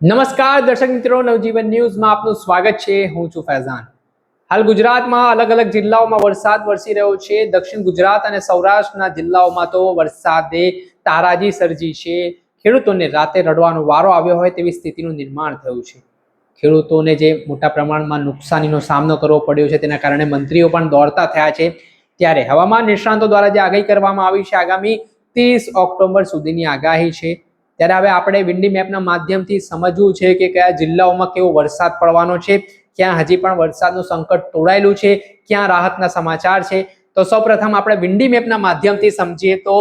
નમસ્કાર, દર્શક મિત્રો, નવજીવન ન્યૂઝમાં આપનું સ્વાગત છે. હું છું ફૈઝાન. હાલ ગુજરાતમાં અલગ અલગ જિલ્લાઓમાં વરસાદ વરસી રહ્યો છે. દક્ષિણ ગુજરાત અને સૌરાષ્ટ્રના જિલ્લાઓમાં તો વરસાદે તારાજી સર્જી છે. ખેડૂતોને રાતે રડવાનો વારો આવ્યો હોય તેવી સ્થિતિનું નિર્માણ થયું છે. ખેડૂતોને જે મોટા પ્રમાણમાં નુકસાનીનો સામનો કરવો પડ્યો છે તેના કારણે મંત્રીઓ પણ દોડતા થયા છે. ત્યારે હવામાન નિષ્ણાંતો દ્વારા જે આગાહી કરવામાં આવી છે, આગામી ત્રીસ ઓક્ટોબર સુધીની આગાહી છે. ત્યારે હવે આપણે વિન્ડી મેપના માધ્યમથી સમજવું છે કે કયા જિલ્લાઓમાં કેવો વરસાદ પડવાનો છે, ક્યાં હજી પણ વરસાદનું સંકટ તોડાયેલું છે, ક્યાં રાહતના સમાચાર છે. તો સૌપ્રથમ આપણે વિન્ડી મેપના માધ્યમથી સમજીએ તો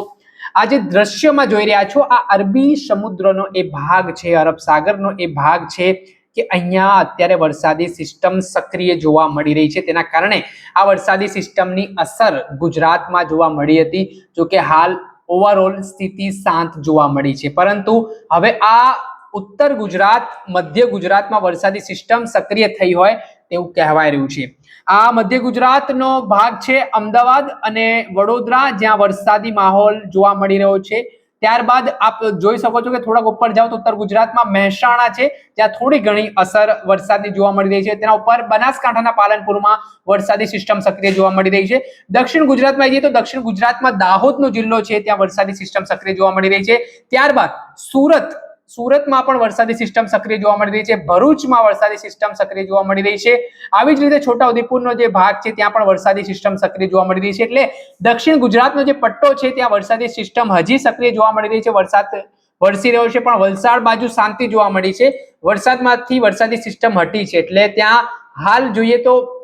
આ જે દ્રશ્યમાં જોઈ રહ્યા છો, આ અરબી સમુદ્રનો એ ભાગ છે, અરબ સાગરનો એ ભાગ છે કે અહીંયા અત્યારે વરસાદી સિસ્ટમ સક્રિય જોવા મળી રહી છે. તેના કારણે આ વરસાદી સિસ્ટમની અસર ગુજરાતમાં જોવા મળી હતી. જો કે હાલ ઓવરઓલ સ્થિતિ શાંત જોવા મળી છે. પરંતુ હવે આ ઉત્તર ગુજરાત, મધ્ય ગુજરાતમાં વરસાદી સિસ્ટમ સક્રિય થઈ હોય તેવું કહેવાય રહ્યું છે. આ મધ્ય ગુજરાતનો ભાગ છે અમદાવાદ અને વડોદરા, જ્યાં વરસાદી માહોલ જોવા મળી રહ્યો છે. ત્યારબાદ આપ જોઈ શકો છો કે થોડાક ઉપર જાઓ તો ઉત્તર ગુજરાતમાં મહેસાણા છે ત્યાં થોડી ઘણી અસર વરસાદની જોવા મળી રહી છે. તેના ઉપર બનાસકાંઠાના પાલનપુરમાં વરસાદી સિસ્ટમ સક્રિય જોવા મળી રહી છે. દક્ષિણ ગુજરાતમાં જઈએ તો દક્ષિણ ગુજરાતમાં દાહોદનો જિલ્લો છે, ત્યાં વરસાદી સિસ્ટમ સક્રિય જોવા મળી રહી છે. ત્યારબાદ સુરત સુરતમાં પણ વરસાદી સિસ્ટમ સક્રિય જોવા મળી રહી છે. ભરૂચમાં વરસાદી સિસ્ટમ સક્રિય જોવા મળી રહી છે. આવી જ રીતે છોટાઉદેપુરનો જે ભાગ છે, ત્યાં પણ વરસાદી સિસ્ટમ સક્રિય જોવા મળી રહી છે. એટલે દક્ષિણ ગુજરાતનો જે પટ્ટો છે, ત્યાં વરસાદી સિસ્ટમ હજી સક્રિય જોવા મળી રહી છે. વરસાદ વરસી રહ્યો છે, પણ વલસાડ બાજુ શાંતિ જોવા મળી છે. વરસાદમાંથી વરસાદી સિસ્ટમ હટી છે. એટલે ત્યાં હાલ જોઈએ તો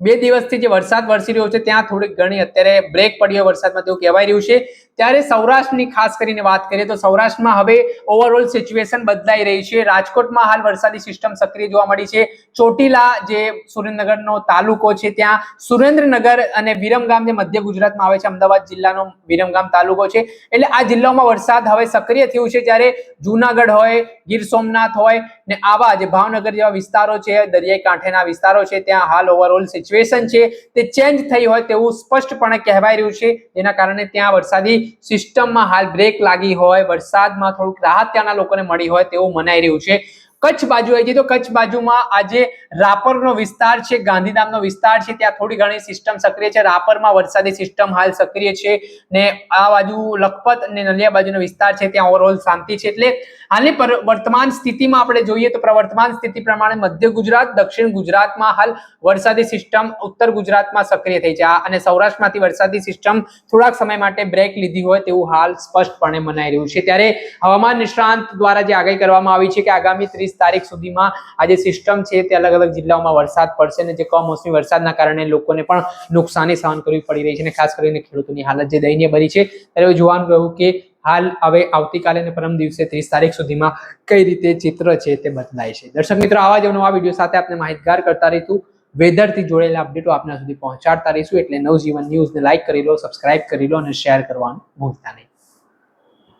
બે દિવસથી જે વરસાદ વરસી રહ્યો છે, ત્યાં થોડીક ઘણી અત્યારે બ્રેક પડ્યો વરસાદમાં તેવું કહેવાય રહ્યું છે. ત્યારે સૌરાષ્ટ્રની ખાસ કરીને વાત કરીએ તો સૌરાષ્ટ્રમાં હવે ઓવરઓલ સિચ્યુએશન બદલાઈ રહી છે. રાજકોટમાં હાલ વરસાદી સિસ્ટમ સક્રિય જોવા મળી છે. ચોટીલા જે સુરેન્દ્રનગરનો તાલુકો છે, ત્યાં સુરેન્દ્રનગર અને વિરમગામ જે મધ્ય ગુજરાતમાં આવે છે, અમદાવાદ જિલ્લાનો વિરમગામ તાલુકો છે. એટલે આ જિલ્લાઓમાં વરસાદ હવે સક્રિય થયું છે, જ્યારે જુનાગઢ હોય, ગીર સોમનાથ હોય ને આવા જે ભાવનગર જેવા વિસ્તારો છે, દરિયાઈ કાંઠેના વિસ્તારો છે, ત્યાં હાલ ઓવરઓલ સિચ્યુએશન છે તે ચેન્જ થઈ હોય તેવું સ્પષ્ટપણે કહેવાય રહ્યું છે. જેના કારણે ત્યાં વરસાદી સિસ્ટમમાં હાલ બ્રેક લાગી હોય, વરસાદમાં થોડુંક રાહત ત્યાંના લોકોને મળી હોય તેવું મનાઈ રહ્યું છે. કચ્છ બાજુ આવી જઈએ તો કચ્છ બાજુમાં આજે રાપરનો વિસ્તાર છે ગાંધીધામનો વિસ્તાર છે, ત્યાં થોડી ઘણી સિસ્ટમ સક્રિય છે, રાપરમાં વરસાદી સિસ્ટમ હાલ સક્રિય છે ને આ બાજુ લખપત અને નલિયા બાજુનો વિસ્તાર છે, ત્યાં ઓવરઓલ શાંતિ છે. એટલે હાલની વર્તમાન સ્થિતિમાં આપણે જોઈએ તો પ્રવર્તમાન સ્થિતિ પ્રમાણે મધ્ય ગુજરાત, દક્ષિણ ગુજરાતમાં હાલ વરસાદી સિસ્ટમ ઉત્તર ગુજરાતમાં સક્રિય થઈ છે. અને સૌરાષ્ટ્રમાંથી વરસાદી સિસ્ટમ થોડાક સમય માટે બ્રેક લીધી હોય તેવું હાલ સ્પષ્ટપણે મનાઈ રહ્યું છે. ત્યારે હવામાન નિષ્ણાંત દ્વારા જે આગાહી કરવામાં આવી છે કે આગામી ત્રીસ તારીખ સુધીમાં આ જે સિસ્ટમ છે તે અલગ અલગ જિલ્લાઓમાં વરસાદ પડશે અને જે કમોસમી વરસાદના કારણે લોકોને પણ નુકસાની સહન કરવી પડી રહી છે અને ખાસ કરીને ખેડૂતોની હાલત જે દયનીય બની છે. ત્યારે જોવાનું રહ્યું કે હાલ, હવે આવતીકાલે અને પરમ દિવસે ત્રીસ તારીખ સુધીમાં કઈ રીતે ચિત્ર છે તે બદલાય છે. દર્શક મિત્રો, આવા જ નવા વીડિયો સાથે આપણે માહિતગાર કરતા રહીશું. વેધરથી જોડેલા અપડેટો આપના સુધી પહોંચાડતા રહીશું. એટલે નવજીવન ન્યૂઝને લાઇક કરી લો સબસ્ક્રાઇબ કરી લો અને શેર કરવાનું ભૂલતા નહીં.